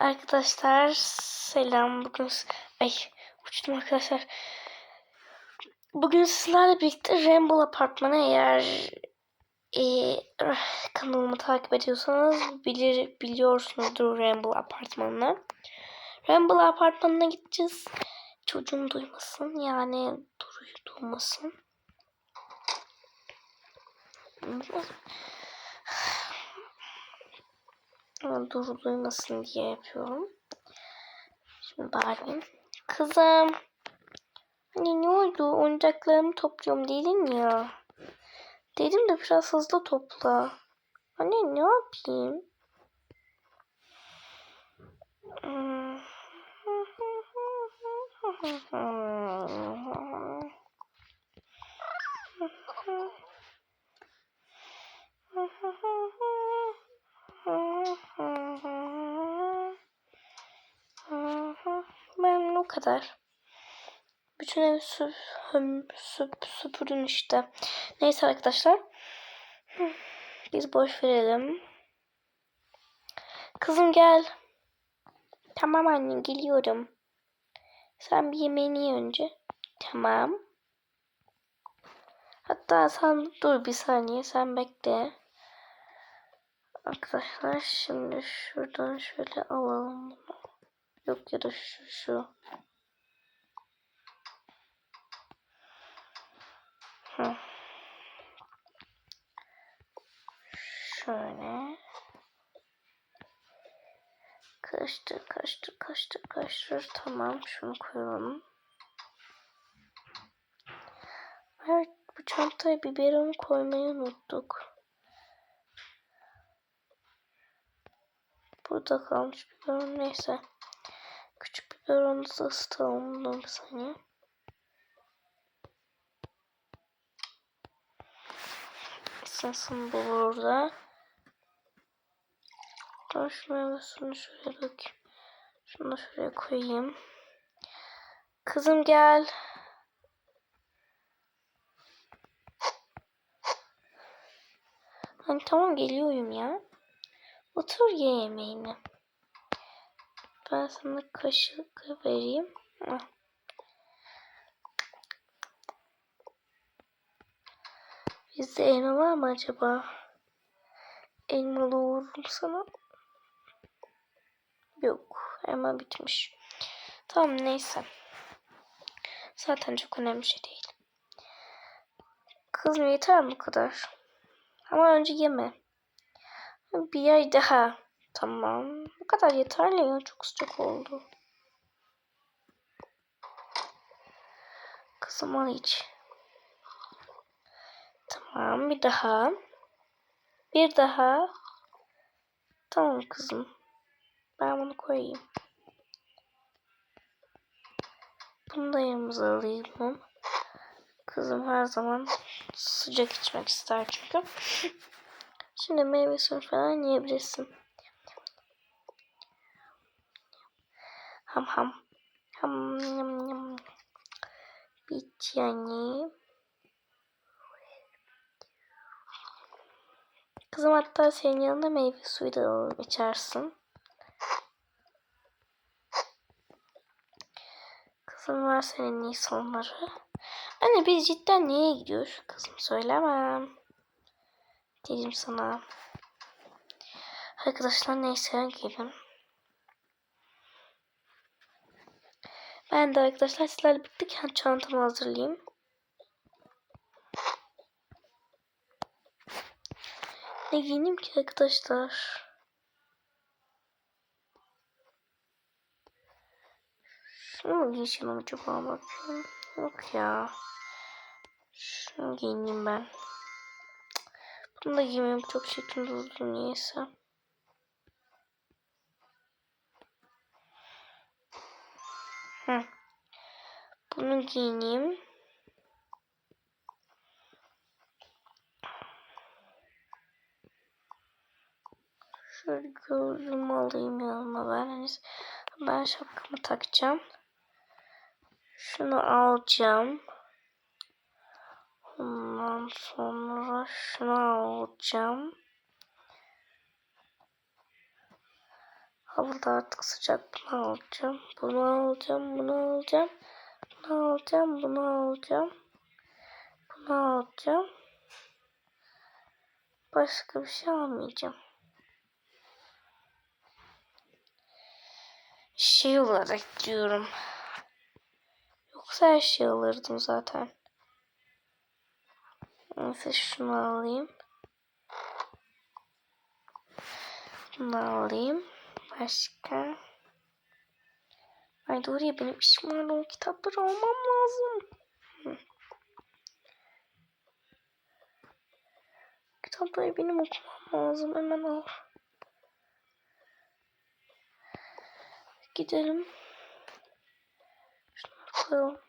Arkadaşlar selam. Bugün ay uçtum arkadaşlar. Bugün sizlerle birlikte Rainbow Apartman'a eğer e, kanalımı takip ediyorsanız bilir biliyorsunuzdur Rainbow Apartman'ı. Rainbow Apartman'ına gideceğiz. Çocuğum duymasın yani Duru'yu duymasın. Ama Duru duymasın diye yapıyorum. Şimdi bağırayım. Kızım. Hani ne oldu? Oyuncaklarımı topluyorum dedin ya. Dedim de biraz hızlı topla. Anne ne yapayım? Hmm. Kadar. Bütün evi süp, süp, süpürdüm işte. Neyse arkadaşlar. Biz boş verelim. Kızım gel. Tamam annem geliyorum. Sen bir yemeğini ye önce. Tamam. Hatta sen dur bir saniye sen bekle. Arkadaşlar şimdi şuradan şöyle alalım bunu. Yok ya da şu şu. Şöyle. Karıştır, karıştır, karıştır, karıştır. Tamam, şunu koyalım. Evet, bu çantaya biberon koymayı unuttuk. Burada kalmış biberon neyse. Küçük biberonu da ısıtalım dur bir saniye. Bu burada. Ben şu meyvesini şuraya dök. Şunu da şuraya koyayım. Kızım gel. Hani tamam geliyorum ya. Otur ye yemeğini. Ben sana kaşık vereyim. Bizde elma var mı acaba? Elmalı uğurum sana. Yok. Elma bitmiş. Tamam neyse. Zaten çok önemli şey değil. Kızım yeter mi bu kadar? Ama önce yeme. Bir ay daha. Tamam. Bu kadar yeterli ya. Çok sıcak oldu. Kızım al iç. Tamam bir daha. Bir daha. Tamam kızım. Ben bunu koyayım. Bunu da yanımıza alayım. Kızım her zaman sıcak içmek ister çünkü. Şimdi meyve suyu falan yiyebilirsin. Ham ham. Ham yam yam. Yani. Kızım hatta senin yanında meyve suyu da alalım içersin. Kızım var senin iyi sonları. Anne biz cidden niye gidiyoruz? Kızım söylemem. Dedim sana. Arkadaşlar neyse gelin. Ben de arkadaşlar sizlerle birlikte çantamı hazırlayayım. Ne giyineyim ki arkadaşlar? Şunu mu giysem acaba bakayım. Yok ya. Şunu giyineyim ben. Bunu da giymem çok çirkin durdu niyeyse. Bunu giyineyim. Şöyle gözlüğümü alayım yanıma ben. Hani ben şapkamı takacağım. Şunu alacağım. Ondan sonra şunu alacağım. Havada artık sıcak. Bunu alacağım. Bunu alacağım. Bunu alacağım. Bunu alacağım. Bunu alacağım. Bunu alacağım. Başka bir şey almayacağım. Şey olarak diyorum. Yoksa her şeyi alırdım zaten. Neyse şunu alayım. Bunu alayım. Başka. Ay doğru ya benim işim var. O kitapları almam lazım. Kitapları benim okumam lazım. Hemen al. Gidelim. Şunları koyalım.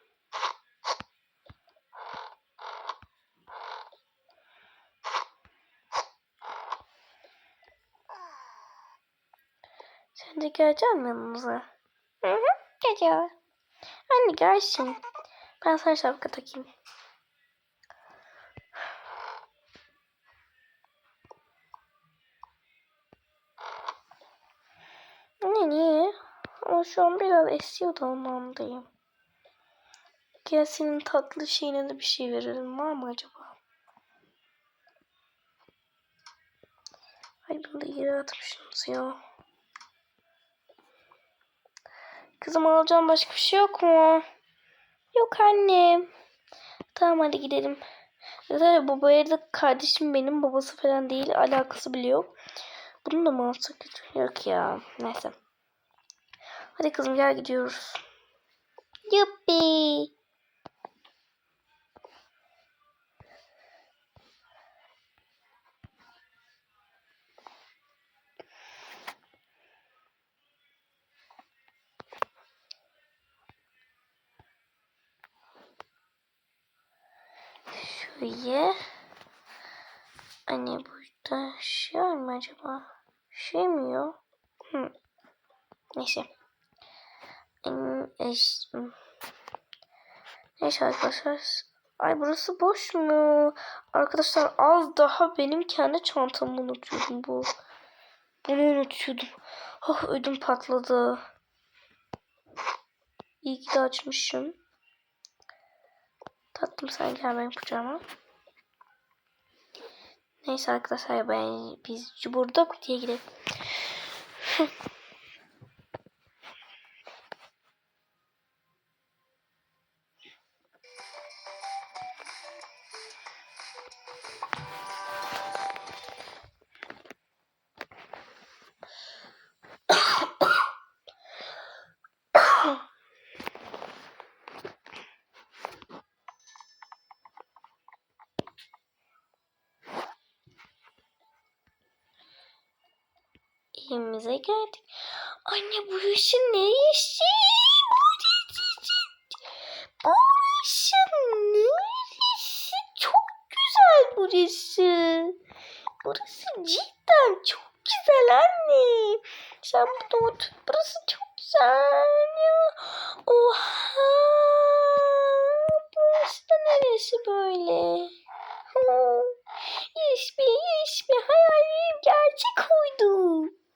Sen de geleceksin yanımıza? Hı, geliyor. Anne gelsin. Ben sana şapka takayım. Anne niye? Ama şu an biraz esiyor da onlandayım. Gel senin tatlı şeyine de bir şey verelim. Var mı acaba? Ay bunu da yere atmışsınız ya. Kızım alacağım başka bir şey yok mu? Yok annem. Tamam hadi gidelim. Zaten bu arada kardeşim benim babası falan değil. Alakası bile yok. Bunu da mı alsak? Yok ya. Neyse. Hadi kızım gel gidiyoruz. Yuppi. Şuraya. Anne burada şey var mı acaba? Şey mi yok? Hı. Neyse. Neyse arkadaşlar. Ay burası boş mu? Arkadaşlar az daha benim kendi çantamı unutuyordum bu. Bunu unutuyordum. Oh ödüm patladı. İyi ki de açmışım. Tatlım sen gel benim kucağıma. Neyse arkadaşlar ben biz burada kutuya gidelim. Evimize geldik. Anne bu işin ne işi? Burası neresi? Çok güzel burası. Burası cidden çok güzel anne. Sen burada otur. Burası çok güzel. Ya. Oha. Burası da neresi böyle? Yes be. Hayalim gerçek oldu.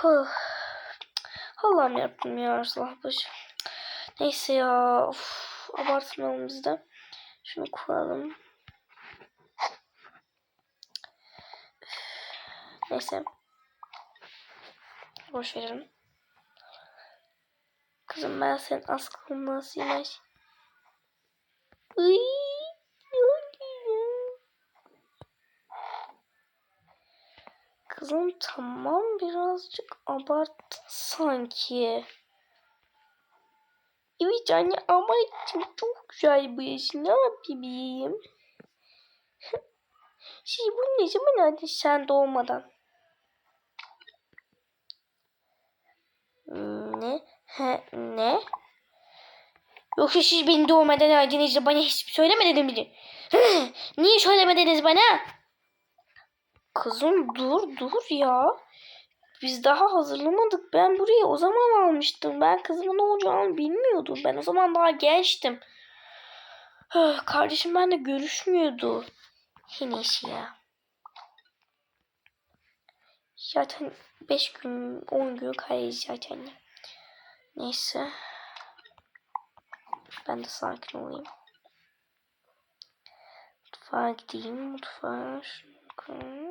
Huh. Allah'ım yarabbim ya Allah başı. Neyse ya. Of, abartmayalım biz de. Şunu koyalım. Neyse. Boş verelim. Kızım ben senin askılın nasılmış? Iy, yok ya. Kızım tamam birazcık abarttın sanki. Evet anne ama çok güzel bu yaş. Ne yapayım? şey bu ne zaman hadi sen doğmadan? Ne? He, ne? Yoksa siz beni doğmadan öldünüz bana hiç söylemediniz mi? Niye söylemediniz bana? Kızım dur dur ya. Biz daha hazırlamadık. Ben burayı o zaman almıştım. Ben kızımın ne olacağını bilmiyordum. Ben o zaman daha gençtim. Öh, Kardeşim benimle görüşmüyordu. Yine işi ya. Zaten 5 gün 10 gün kayız zaten. Neyse. Ben de sakin olayım. Mutfağa gideyim. Mutfağa. koyayım.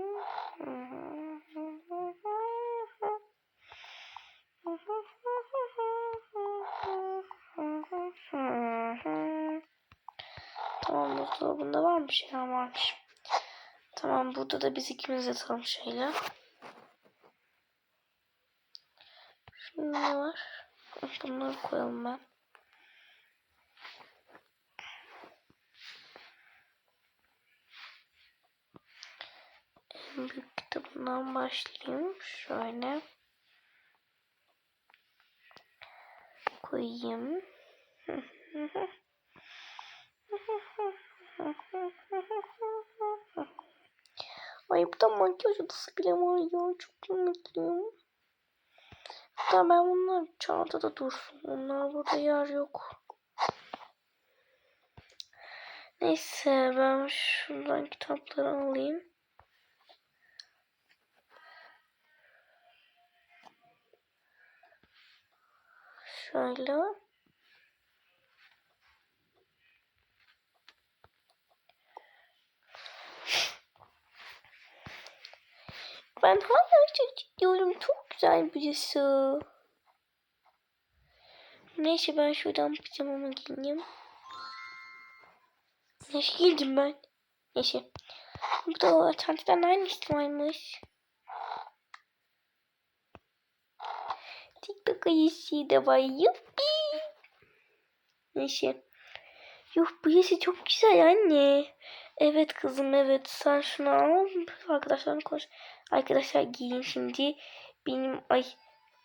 Tamam buzdolabında var mı şey varmış. Tamam burada da biz ikimiz yatalım şöyle. Şimdi ne var? Bunları koyalım ben. Büyük kitabından başlayayım. Şöyle. Koyayım. Ay bu da makyaj odası bile var ya. Çok mutluyum. Hatta ben bunlar çantada dursun. Onlar burada yer yok. Neyse ben şuradan kitapları alayım. Şöyle. Ben hala çocuk diyorum. Çok güzel birisi. Neyse ben şuradan pijamamı giyineyim. Neyse giydim ben. Neyse. Bu da o çantadan hangisi varmış? Ayısı da var. Yuppi. Neyse. Yuh bu yaşı çok güzel anne. Evet kızım evet sen şunu al. Arkadaşlarım koş. Arkadaşlar giyin şimdi. Benim ay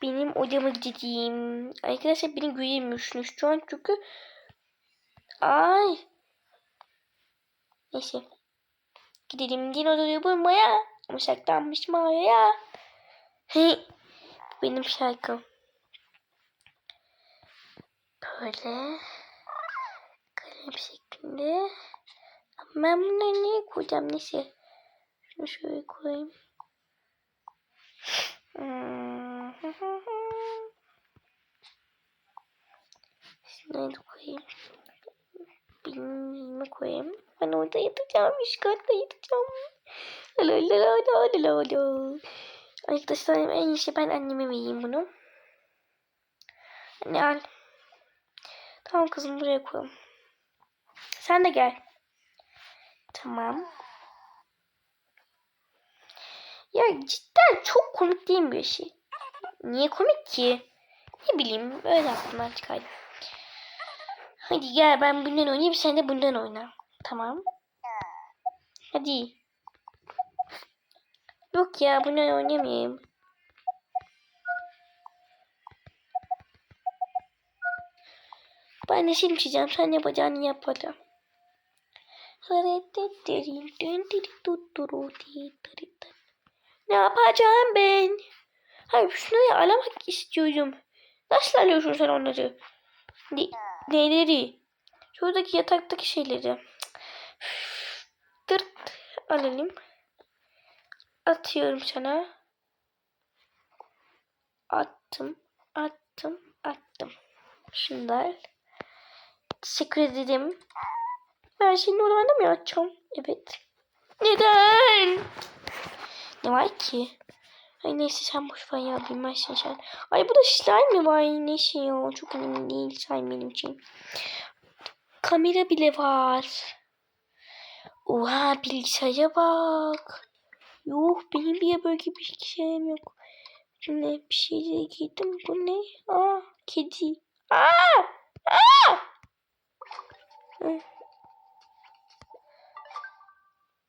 benim odama gideceğim. Arkadaşlar beni göremiyorsunuz şu an çünkü ay neyse gidelim dinozoru bulmaya ama saklanmış mağaraya hey benim şarkım böyle kalem şeklinde ama ben bunları nereye koyacağım neyse şunu şöyle koyayım. Şunları da koyayım. Bilmemi koyayım. Ben orada yatacağım. Üst katta yatacağım. La la la la la la. Arkadaşlar en iyisi ben anneme vereyim bunu. Anne al. Tamam kızım buraya koyalım. Sen de gel. Tamam. Ya cidden çok komik değil mi bir şey? Niye komik ki? Ne bileyim öyle aklımdan çıkardı. Hadi gel ben bundan oynayayım sen de bundan oyna. Tamam. Hadi. Yok ya bundan oynamayayım. Ben de şimdi çizeceğim. Sen yapacağını yap hadi. Ne yapacağım ben? Hayır şunları alamak istiyorum. Nasıl alıyorsun sen onları? Ne, neleri? Şuradaki yataktaki şeyleri. Dırt alalım. Atıyorum sana. Attım, attım, attım. Şunlar. Teşekkür ederim. Ben şimdi oralarda mı yatacağım? Evet. Neden? Ne var ki? Ay neyse sen boş ver ya bilmezsin sen. Ay bu da slime mi var? Neyse ya çok önemli değil slime benim için. Kamera bile var. Oha bilgisayara bak. Yuh benim bir böyle bir şeyim yok. Ne bir şeyleri giydim. Bu ne? Aa kedi. Aa! Aa!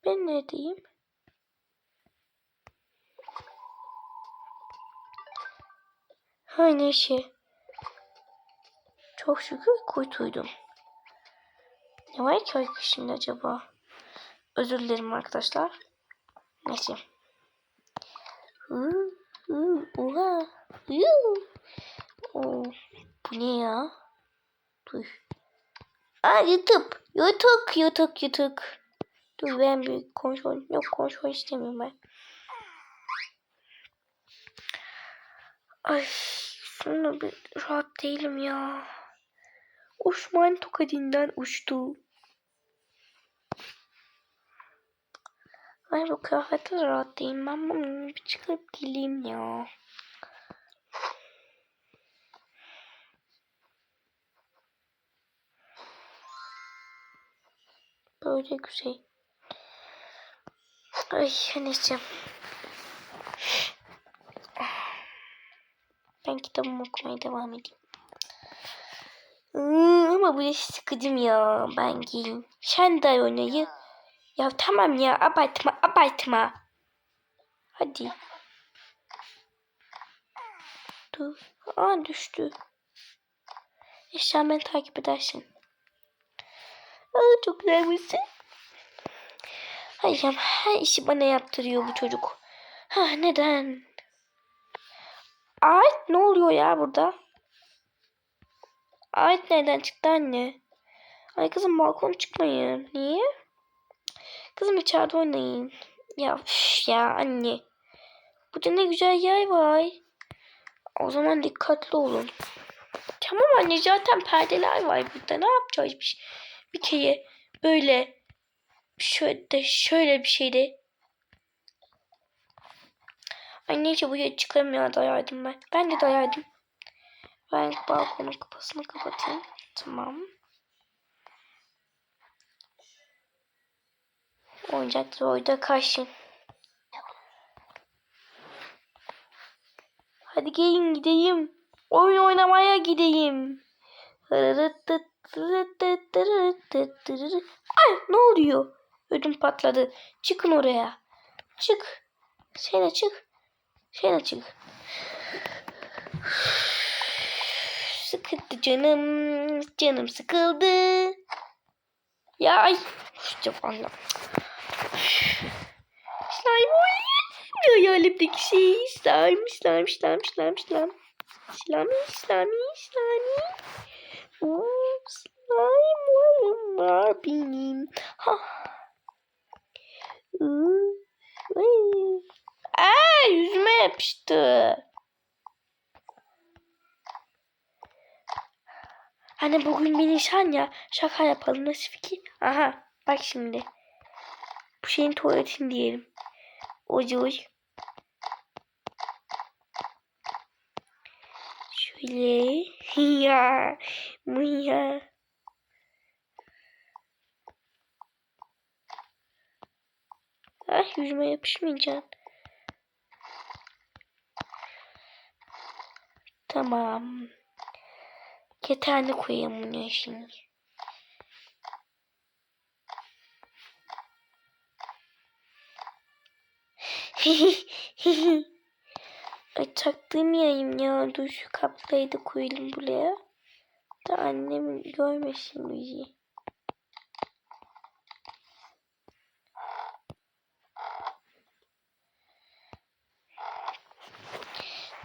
Ben neredeyim? Ha neyse. Çok şükür kurtuldum. Ne var ki şimdi acaba? Özür dilerim arkadaşlar. Neyse. Hı, oha. Hı. Oo, bu ne ya? Dur. Aa YouTube. YouTube, YouTube, YouTube. Dur ben bir konuşma. Yok konuşma istemiyorum ben. Ay sonra bir rahat değilim ya. Osman tokadinden uçtu. Ay bu kıyafette de rahat değilim. Ben bunu bir çıkarıp geleyim ya. Böyle güzel. Ay neyse. Ben kitabımı okumaya devam edeyim. Hmm, ama bu sıkıcım ya. Ben. Sen de oynayı. Ya tamam ya abartma abartma. Hadi. Dur. Aa düştü. Eşya beni takip edersin. Aa, çok güzel misin? Hayır her işi bana yaptırıyor bu çocuk. Ha neden? Ay ne oluyor ya burada? Ay nereden çıktı anne? Ay kızım balkona çıkmayın. Niye? Kızım içeride oynayın. Ya üf ya anne. Burada ne güzel yer var. O zaman dikkatli olun. Tamam anne zaten perdeler var burada. Ne yapacağız bir, bir kere böyle şöyle şöyle bir şeyde. Ay neyse buraya çıkamıyor dayardım ben. Ben de dayardım. Ben balkonun kapısını kapatayım. Tamam. Oyuncaklar orada kaçsın. Hadi gelin gideyim. Oyun oynamaya gideyim. Ay ne oluyor? Ödüm patladı. Çıkın oraya. Çık. Sen çık. Sen çık. Sıkıldı canım. Canım sıkıldı. Ya ay. Valla. Slime oynuyor. Hayalimdeki şey. Slime, slime, slime, slime, slime. Slime, slime, slime. Oo, slime benim. Ha. Aa, yüzüme yapıştı. Hani bugün bir nişan ya. Şaka yapalım nasıl fikir? Aha bak şimdi. Bu şeyin tuvaletini diyelim. Oy. Lili. Ya. Mia. Ah yüzüme yapışmayacağım. Tamam. İki tane koyayım bunu şimdi. Hihihihi Ay taktığım yayım ya. Dur şu kaplayı da koyalım buraya. Da annem görmesin bizi.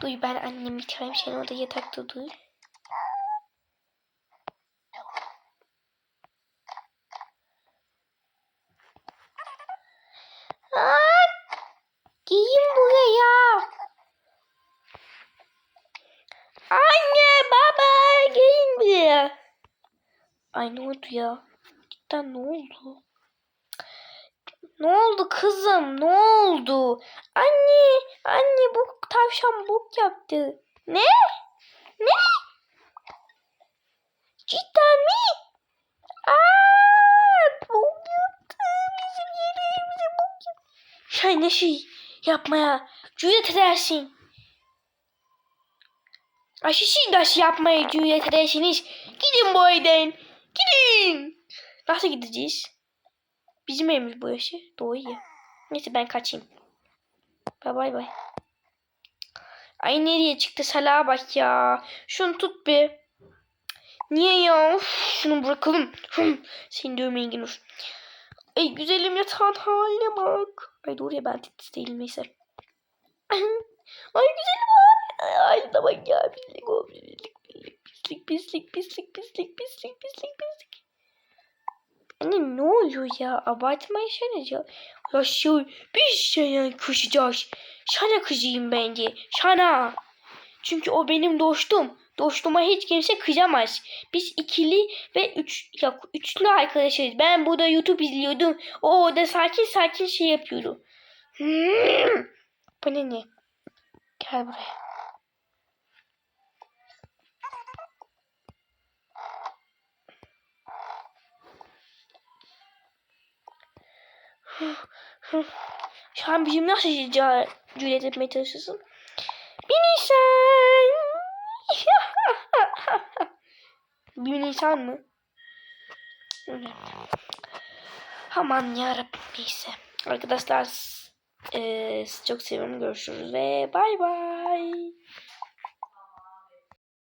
Duy ben annemi çağırayım sen orada yatakta duy. Aa, giyin buraya. Anne baba gelin buraya. Ay ne oldu ya? Cidden ne oldu? Ne oldu kızım? Ne oldu? Anne, anne bu tavşan bok yaptı. Ne? Ne? Cidden mi? Aa, bok yaptı. Bizim yerimize bok yaptı. Şey ne şey yapmaya cüret edersin. Aşı şey yapmaya cüret edersiniz? Gidin bu evden. Gidin. Nasıl gideceğiz? Bizim evimiz bu yaşı. Doğru ya. Neyse ben kaçayım. Bye bay bay. Ay nereye çıktı salağa bak ya. Şunu tut bir. Niye ya? Uf, şunu bırakalım. Seni dövmeyin Ginur. Ay güzelim yatağın haline bak. Ay doğru ya ben titiz değilim neyse. Ay güzelim ay. Ay da bak ya. Pislik o pislik pislik pislik pislik pislik pislik pislik pislik. Anne ne oluyor ya? Abartma yaşanır ya. Ya şu bir şeye kışacağız. Sana kızayım bence. Sana. Çünkü o benim dostum. Dostuma hiç kimse kıyamaz. Biz ikili ve üç, ya, üçlü arkadaşız. Ben burada YouTube izliyordum. O orada sakin sakin şey yapıyordu. Hmm. Bu ne ne? Gel buraya. Şu an bizim nasıl cüret etmeye çalışıyorsun? Bir Nisan. bir Nisan mı? Aman yarabbim neyse. Arkadaşlar sizi çok seviyorum. Görüşürüz ve bay bay.